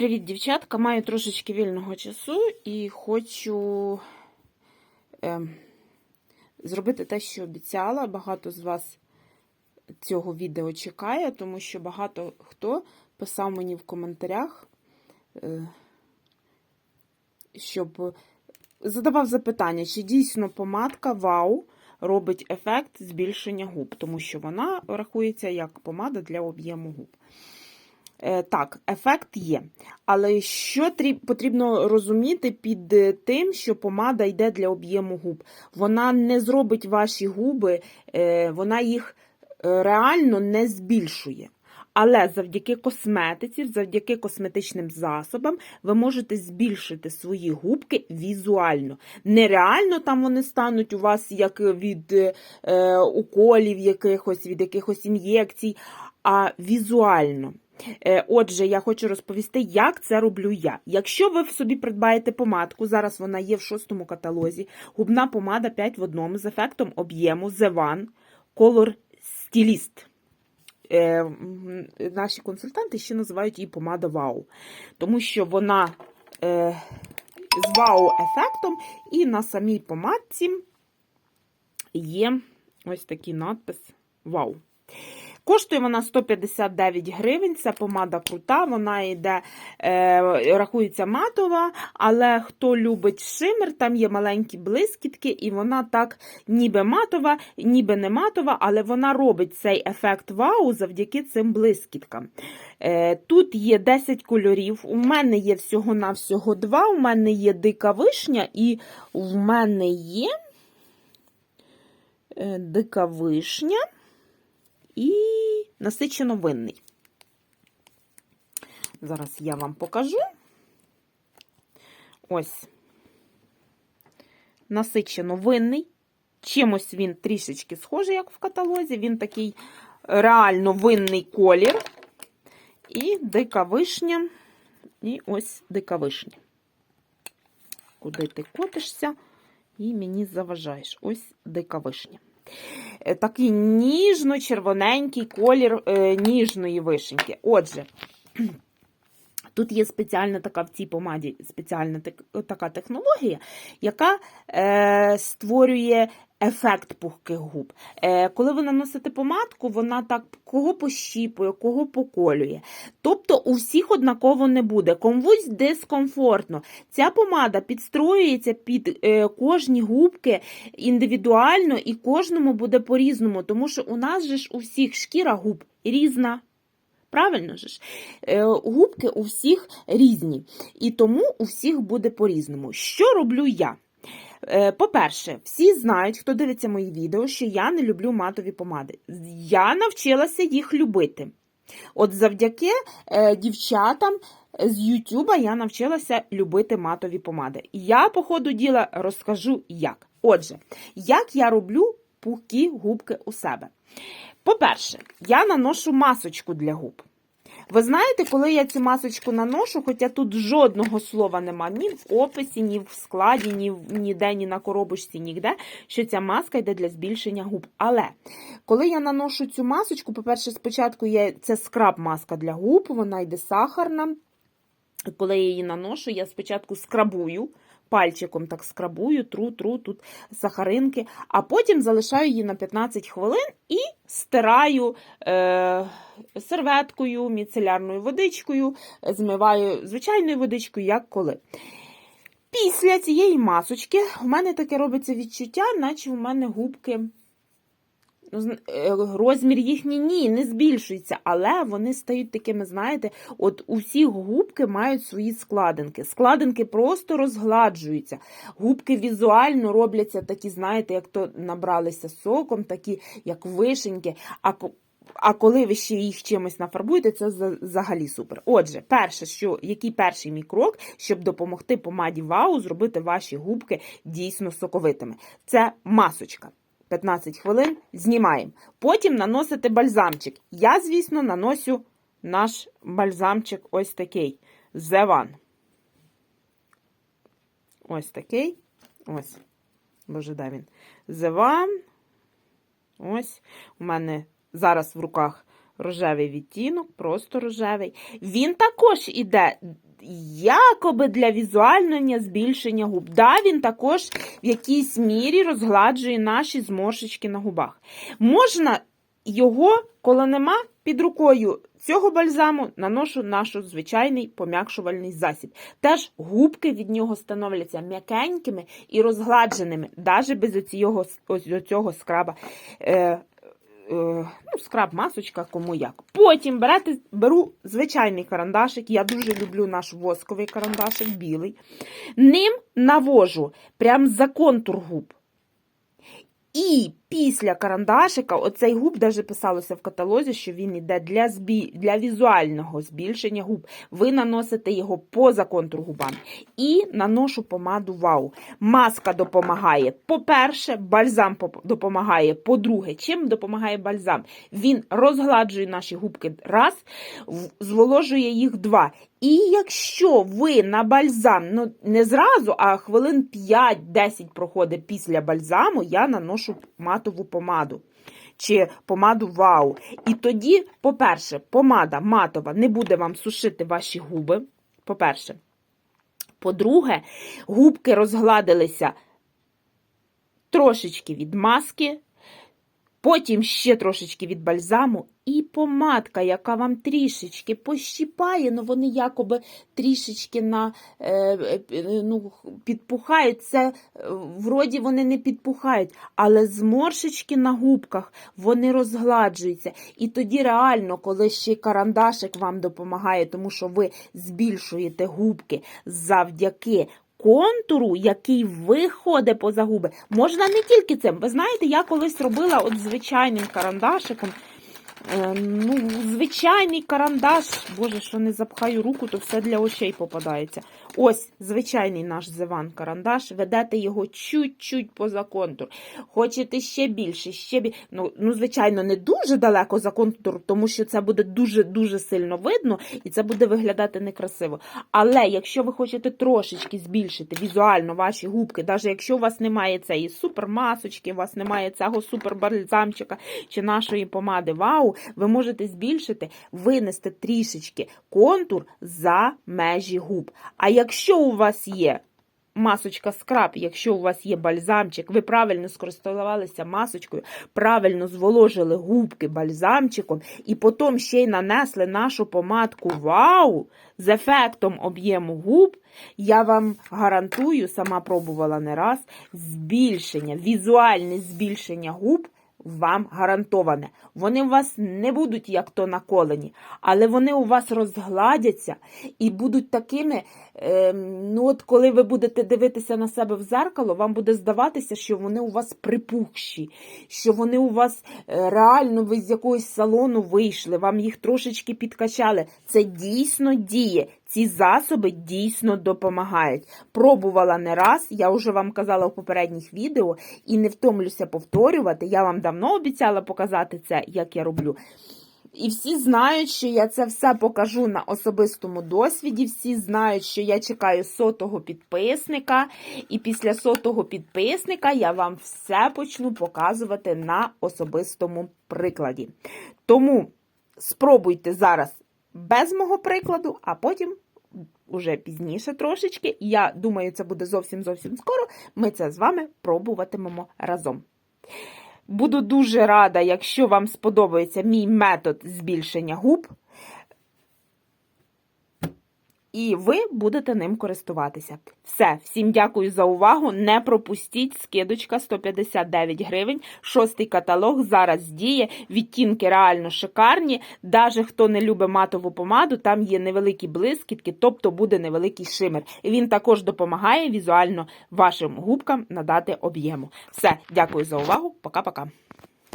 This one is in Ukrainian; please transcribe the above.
Привіт, дівчатка! Маю трошечки вільного часу і хочу е, зробити те, що обіцяла. Багато з вас цього відео чекає, тому що багато хто писав мені в коментарях, е, щоб задавав запитання, чи дійсно помадка Вау робить ефект збільшення губ, тому що вона рахується як помада для об'єму губ. Е, Так, ефект є. Але що потрібно розуміти під е, тим, що помада йде для об'єму губ? Вона не зробить ваші губи, е, вона їх реально не збільшує. Але завдяки косметиці, завдяки косметичним засобам, ви можете збільшити свої губки візуально. Нереально там вони стануть у вас як від е, уколів якихось, від якихось ін'єкцій, а візуально. Е, Отже, я хочу розповісти, як це роблю я. Якщо ви собі придбаєте помадку, зараз вона є в шостому каталозі, губна помада 5 в одному з ефектом об'єму The One Color Stylist. Е, Наші консультанти ще називають її помада Вау, тому що вона е, з вау-ефектом, і на самій помадці є ось такий надпис Вау. Коштує вона 159 гривень. Це помада крута, вона йде, е, рахується матова, але хто любить шимер, там є маленькі блискітки, і вона так ніби матова, ніби не матова, але вона робить цей ефект вау завдяки цим блискіткам. Е, тут є 10 кольорів. У мене є всього-навсього два. У мене є дика вишня, і в мене є е, дика вишня і насичено винний. Зараз я вам покажу. Ось. Насичено винний. Чимось він трішечки схожий, як в каталозі. Він такий реально винний колір. І дика вишня. І ось дика вишня. Куди ти котишся і мені заважаєш. Ось дика вишня. Е, Такий ніжно-червоненький колір е, ніжної вишеньки. Отже, тут є спеціальна така в цій помаді спеціальна така технологія, яка е, створює ефект пухких губ. Е, коли ви наносите помадку, вона так кого пощіпує, кого поколює. Тобто у всіх однаково не буде. Комусь дискомфортно. Ця помада підстроюється під е, кожні губки індивідуально і кожному буде по-різному, тому що у нас же ж у всіх шкіра губ різна. Правильно ж? Е, Губки у всіх різні, і тому у всіх буде по-різному. Що роблю я? Е, По-перше, всі знають, хто дивиться мої відео, що я не люблю матові помади. Я навчилася їх любити. От завдяки е, дівчатам з Ютуба я навчилася любити матові помади. Я, по ходу діла, розкажу як. Отже, як я роблю пухкі губки у себе. По-перше, я наношу масочку для губ. Ви знаєте, коли я цю масочку наношу, хоча тут жодного слова нема ні в описі, ні в складі, ні ніде, ні на коробочці, ніде, що ця маска йде для збільшення губ. Але коли я наношу цю масочку, по-перше, спочатку є це скраб-маска для губ, вона йде сахарна. Коли я її наношу, я спочатку скрабую, пальчиком так скрабую, тру, тру, тут сахаринки, а потім залишаю її на 15 хвилин і стираю е, серветкою, міцелярною водичкою, змиваю звичайною водичкою, як коли. Після цієї масочки у мене таке робиться відчуття, наче в мене губки. Ну, е, Розмір їхній ні, не збільшується, але вони стають такими, знаєте, от у всіх губки мають свої складинки. Складинки просто розгладжуються. Губки візуально робляться такі, знаєте, як то набралися соком, такі, як вишеньки. А а коли ви ще їх чимось нафарбуєте, це взагалі супер. Отже, перше, що який перший мій крок, щоб допомогти помаді Вау зробити ваші губки дійсно соковитими? Це масочка. 15 хвилин знімаємо. Потім наносите бальзамчик. Я, звісно, наносю наш бальзамчик ось такий. The One. Ось такий. Ось. Боже, де він? The One. Ось. У мене зараз в руках рожевий відтінок, просто рожевий. Він також іде якоби для візуального збільшення губ. Да, він також в якійсь мірі розгладжує наші зморшечки на губах. Можна його, коли нема під рукою цього бальзаму, наношу наш звичайний пом'якшувальний засіб. Теж губки від нього становляться м'якенькими і розгладженими, навіть без оцього, ось цього скраба. Е, ну, скраб, масочка, кому як. Потім берете, беру звичайний карандашик. Я дуже люблю наш восковий карандашик, білий. Ним навожу прям за контур губ. І після карандашика, оцей губ даже писалося в каталозі, що він йде для збі... для візуального збільшення губ. Ви наносите його поза контур губам. І наношу помаду Вау. Маска допомагає. По-перше, бальзам допомагає. По-друге, чим допомагає бальзам? Він розгладжує наші губки раз, зволожує їх два. І якщо ви на бальзам, ну не зразу, а хвилин 5-10 проходить після бальзаму, я наношу матову помаду. Чи помаду вау. І тоді, по-перше, помада матова не буде вам сушити ваші губи. По-перше. По-друге, губки розгладилися трошечки від маски, потім ще трошечки від бальзаму, і помадка, яка вам трішечки пощіпає, ну вони якоби трішечки на, е, е, ну, підпухають. Це е, вроді вони не підпухають, але зморшечки на губках вони розгладжуються. І тоді реально, коли ще карандашик вам допомагає, тому що ви збільшуєте губки завдяки контуру, який виходить поза губи. Можна не тільки цим. Ви знаєте, я колись робила от звичайним карандашиком. Е, Ну, звичайний карандаш, боже, що не запхаю руку, то все для очей попадається. Ось звичайний наш зиван карандаш. Ведете його чуть-чуть поза контур. Хочете ще більше, ще більше. Ну, ну, звичайно, не дуже далеко за контур, тому що це буде дуже-дуже сильно видно і це буде виглядати некрасиво. Але якщо ви хочете трошечки збільшити візуально ваші губки, навіть якщо у вас немає цієї супермасочки, у вас немає цього супербальзамчика чи нашої помади Вау, ви можете збільшити, винести трішечки контур за межі губ. А якщо у вас є масочка скраб, якщо у вас є бальзамчик, ви правильно скористувалися масочкою, правильно зволожили губки бальзамчиком, і потім ще й нанесли нашу помадку Вау з ефектом об'єму губ, я вам гарантую, сама пробувала не раз, збільшення, візуальне збільшення губ вам гарантоване. Вони у вас не будуть як то наколені, але вони у вас розгладяться і будуть такими. Е, ну от коли ви будете дивитися на себе в зеркало, вам буде здаватися, що вони у вас припухші, що вони у вас е, реально ви з якогось салону вийшли, вам їх трошечки підкачали. Це дійсно діє. Ці засоби дійсно допомагають. Пробувала не раз, я вже вам казала в попередніх відео і не втомлюся повторювати. Я вам давно обіцяла показати це, як я роблю. І всі знають, що я це все покажу на особистому досвіді. Всі знають, що я чекаю сотого підписника, і після сотого підписника я вам все почну показувати на особистому прикладі. Тому спробуйте зараз без мого прикладу, а потім. Уже пізніше трошечки, я думаю, це буде зовсім зовсім скоро. Ми це з вами пробуватимемо разом. Буду дуже рада, якщо вам сподобається мій метод збільшення губ, і ви будете ним користуватися. Все, всім дякую за увагу. Не пропустіть скидочка 159 гривень. Шостий каталог зараз діє. Відтінки реально шикарні. Даже хто не любить матову помаду, там є невеликі блискітки, тобто буде невеликий шимер. І він також допомагає візуально вашим губкам надати об'єму. Все, дякую за увагу. Пока-пока.